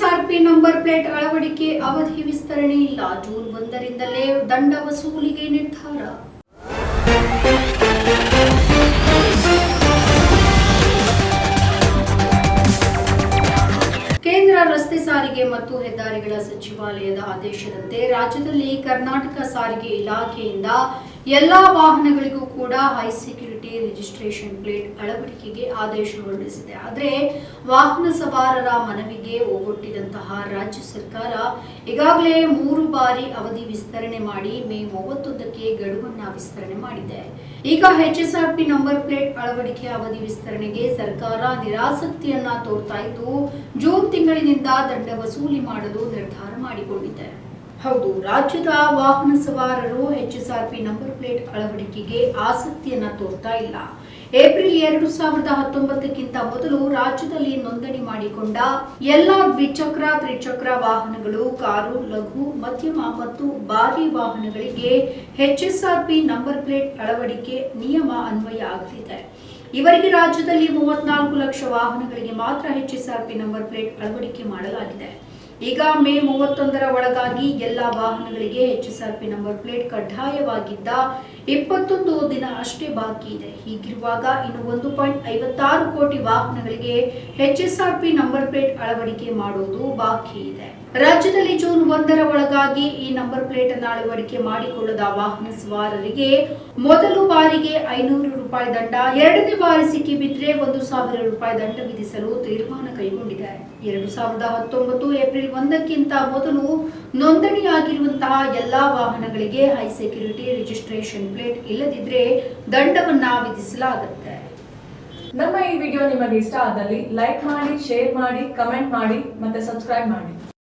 HSRP number plate ಅಳವಡಿಕೆ ಅವಧಿ ವಿಸ್ತರಣೆ ಇಲ್ಲ. ಜೂನ್ ಒಂದರಿಂದಲೇ ದಂಡ ವಸೂಲಿಗೆ ನಿರ್ಧಾರ. ಕೇಂದ್ರ ರಸ್ತೆ ಸಾರಿಗೆ ಮತ್ತು ಹೆದ್ದಾರಿಗಳ ಸಚಿವಾಲಯದ ಆದೇಶದಂತೆ ರಾಜ್ಯದಲ್ಲಿ ಕರ್ನಾಟಕ ಸಾರಿಗೆ ಇಲಾಖೆಯಿಂದ ಎಲ್ಲಾ ವಾಹನಗಳಿಗೂ ಕೂಡ ಹೈ ಸೆಕ್ಯೂರಿಟಿ ರಿಜಿಸ್ಟ್ರೇಷನ್ ಪ್ಲೇಟ್ ಅಳವಡಿಕೆಗೆ ಆದೇಶ ಹೊರಡಿಸಿದೆ. ಆದರೆ ವಾಹನ ಸವಾರರ ಮನವಿಗೆ ಒಗ್ಗೊಟ್ಟಿದಂತಹ ರಾಜ್ಯ ಸರ್ಕಾರ ಈಗಾಗಲೇ ಮೂರು ಬಾರಿ ಅವಧಿ ವಿಸ್ತರಣೆ ಮಾಡಿ ಮೇ ಮೂವತ್ತೊಂದಕ್ಕೆ ಗಡುವನ್ನ ವಿಸ್ತರಣೆ ಮಾಡಿದೆ. ಈಗ ಎಚ್ಎಸ್ಆರ್ಪಿ ನಂಬರ್ ಪ್ಲೇಟ್ ಅಳವಡಿಕೆ ಅವಧಿ ವಿಸ್ತರಣೆಗೆ ಸರ್ಕಾರ ನಿರಾಸಕ್ತಿಯನ್ನ ತೋರ್ತಾ ಇದ್ದು, ಜೂನ್ ತಿಂಗಳಿನಿಂದ ದಂಡ ವಸೂಲಿ ಮಾಡಲು ನಿರ್ಧಾರ ಮಾಡಿಕೊಂಡಿದೆ. ಹೌದು, ರಾಜ್ಯದ ವಾಹನ ಸವಾರರು ಎಚ್ಎಸ್ಆರ್ಪಿ ನಂಬರ್ ಪ್ಲೇಟ್ ಅಳವಡಿಕೆಗೆ ಆಸಕ್ತಿಯನ್ನ ತೋರ್ತಾ ಇಲ್ಲ. ಏಪ್ರಿಲ್ ಎರಡು ಸಾವಿರದ ಹತ್ತೊಂಬತ್ತಕ್ಕಿಂತ ಮೊದಲು ರಾಜ್ಯದಲ್ಲಿ ನೋಂದಣಿ ಮಾಡಿಕೊಂಡ ಎಲ್ಲಾ ದ್ವಿಚಕ್ರ, ತ್ರಿಚಕ್ರ ವಾಹನಗಳು, ಕಾರು, ಲಘು, ಮಧ್ಯಮ ಮತ್ತು ಭಾರಿ ವಾಹನಗಳಿಗೆ ಎಚ್ಎಸ್ಆರ್ಪಿ ನಂಬರ್ ಪ್ಲೇಟ್ ಅಳವಡಿಕೆ ನಿಯಮ ಅನ್ವಯ ಆಗಲಿದೆ. ಇವರಿಗೆ ರಾಜ್ಯದಲ್ಲಿ ಮೂವತ್ನಾಲ್ಕು ಲಕ್ಷ ವಾಹನಗಳಿಗೆ ಮಾತ್ರ ಎಚ್ಎಸ್ಆರ್ಪಿ ನಂಬರ್ ಪ್ಲೇಟ್ ಅಳವಡಿಕೆ ಮಾಡಲಾಗಿದೆ. ಈಗ ಮೇ ಮೂವತ್ತೊಂದರ ಒಳಗಾಗಿ ಎಲ್ಲಾ ವಾಹನಗಳಿಗೆ ಎಚ್ಎಸ್ಆರ್ಪಿ ನಂಬರ್ ಪ್ಲೇಟ್ ಕಡ್ಡಾಯವಾಗಿದ್ದ ಇಪ್ಪತ್ತೊಂದು ದಿನ ಅಷ್ಟೇ ಬಾಕಿ ಇದೆ. ಹೀಗಿರುವಾಗ ಇನ್ನು ಒಂದು ಪಾಯಿಂಟ್ ಐವತ್ತಾರು ಕೋಟಿ ವಾಹನಗಳಿಗೆ ಎಚ್ಎಸ್ಆರ್ಪಿ ನಂಬರ್ ಪ್ಲೇಟ್ ಅಳವಡಿಕೆ ಮಾಡುವುದು ಬಾಕಿ ಇದೆ. ರಾಜ್ಯದಲ್ಲಿ ಜೂನ್ ಒಂದರ ಒಳಗಾಗಿ ಈ ನಂಬರ್ ಪ್ಲೇಟ್ ಅನ್ನು ಅಳವಡಿಕೆ ಮಾಡಿಕೊಳ್ಳದ ವಾಹನ ಸವಾರರಿಗೆ ಮೊದಲು ಬಾರಿಗೆ ಐನೂರು ರೂಪಾಯಿ ದಂಡ, ಎರಡನೇ ಬಾರಿ ಸಿಕ್ಕಿ ಬಿದ್ದರೆ ಒಂದು ಸಾವಿರ ರೂಪಾಯಿ ದಂಡ ವಿಧಿಸಲು ತೀರ್ಮಾನ ಕೈಗೊಂಡಿದೆ. ಎರಡು ಸಾವಿರದ ಹತ್ತೊಂಬತ್ತು ಏಪ್ರಿಲ್ ಒಂದಕ್ಕಿಂತ ಮೊದಲು ನೋಂದಣಿಯಾಗಿರುವಂತಹ ಎಲ್ಲಾ ವಾಹನಗಳಿಗೆ ಹೈ ಸೆಕ್ಯೂರಿಟಿ ರಿಜಿಸ್ಟ್ರೇಷನ್ ಪ್ಲೇಟ್ ಇಲ್ಲದಿದ್ರೆ ದಂಡವನ್ನ ವಿಧಿಸಲಾಗುತ್ತೆ. ನಮ್ಮ ಈ ವಿಡಿಯೋ ನಿಮಗೆ ಇಷ್ಟ ಆದಲ್ಲಿ ಲೈಕ್ ಮಾಡಿ ಶೇರ್ ಮಾಡಿ ಕಮೆಂಟ್ ಮಾಡಿ, ಮತ್ತೆ ಸಬ್ಸ್ಕ್ರೈಬ್ ಮಾಡಿ.